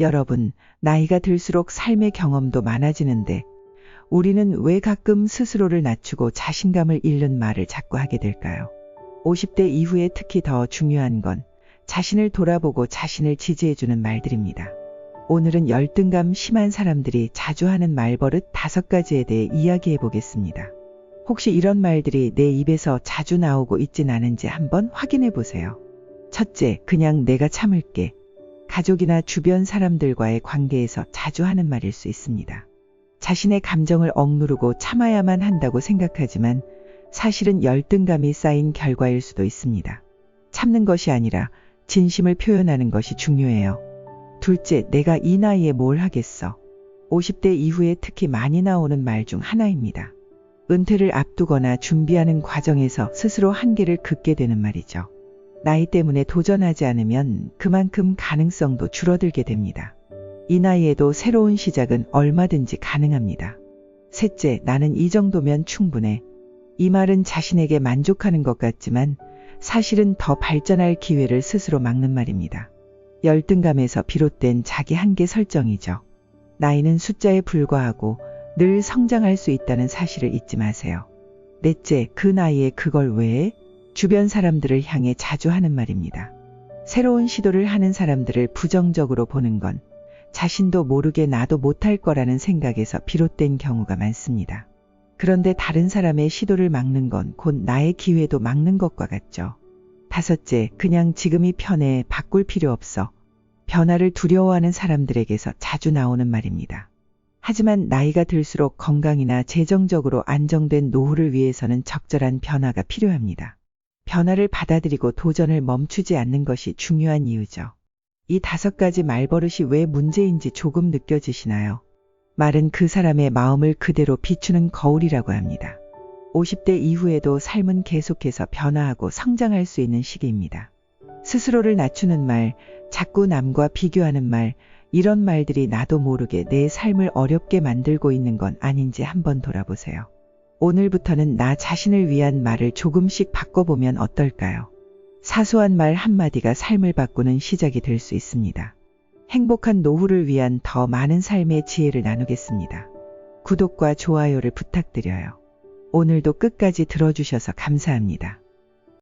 여러분, 나이가 들수록 삶의 경험도 많아지는데 우리는 왜 가끔 스스로를 낮추고 자신감을 잃는 말을 자꾸 하게 될까요? 50대 이후에 특히 더 중요한 건 자신을 돌아보고 자신을 지지해주는 말들입니다. 오늘은 열등감 심한 사람들이 자주 하는 말버릇 다섯 가지에 대해 이야기해 보겠습니다. 혹시 이런 말들이 내 입에서 자주 나오고 있진 않은지 한번 확인해 보세요. 첫째, 그냥 내가 참을게. 가족이나 주변 사람들과의 관계에서 자주 하는 말일 수 있습니다. 자신의 감정을 억누르고 참아야만 한다고 생각하지만 사실은 열등감이 쌓인 결과일 수도 있습니다. 참는 것이 아니라 진심을 표현하는 것이 중요해요. 둘째, 내가 이 나이에 뭘 하겠어. 50대 이후에 특히 많이 나오는 말 중 하나입니다. 은퇴를 앞두거나 준비하는 과정에서 스스로 한계를 긋게 되는 말이죠. 나이 때문에 도전하지 않으면 그만큼 가능성도 줄어들게 됩니다. 이 나이에도 새로운 시작은 얼마든지 가능합니다. 셋째, 나는 이 정도면 충분해. 이 말은 자신에게 만족하는 것 같지만 사실은 더 발전할 기회를 스스로 막는 말입니다. 열등감에서 비롯된 자기 한계 설정이죠. 나이는 숫자에 불과하고 늘 성장할 수 있다는 사실을 잊지 마세요. 넷째, 그 나이에 그걸 왜 해? 주변 사람들을 향해 자주 하는 말입니다. 새로운 시도를 하는 사람들을 부정적으로 보는 건 자신도 모르게 나도 못할 거라는 생각에서 비롯된 경우가 많습니다. 그런데 다른 사람의 시도를 막는 건 곧 나의 기회도 막는 것과 같죠. 다섯째, 그냥 지금이 편해 바꿀 필요 없어. 변화를 두려워하는 사람들에게서 자주 나오는 말입니다. 하지만 나이가 들수록 건강이나 재정적으로 안정된 노후를 위해서는 적절한 변화가 필요합니다. 변화를 받아들이고 도전을 멈추지 않는 것이 중요한 이유죠. 이 다섯 가지 말버릇이 왜 문제인지 조금 느껴지시나요? 말은 그 사람의 마음을 그대로 비추는 거울이라고 합니다. 50대 이후에도 삶은 계속해서 변화하고 성장할 수 있는 시기입니다. 스스로를 낮추는 말, 자꾸 남과 비교하는 말, 이런 말들이 나도 모르게 내 삶을 어렵게 만들고 있는 건 아닌지 한번 돌아보세요. 오늘부터는 나 자신을 위한 말을 조금씩 바꿔보면 어떨까요? 사소한 말 한마디가 삶을 바꾸는 시작이 될 수 있습니다. 행복한 노후를 위한 더 많은 삶의 지혜를 나누겠습니다. 구독과 좋아요를 부탁드려요. 오늘도 끝까지 들어주셔서 감사합니다.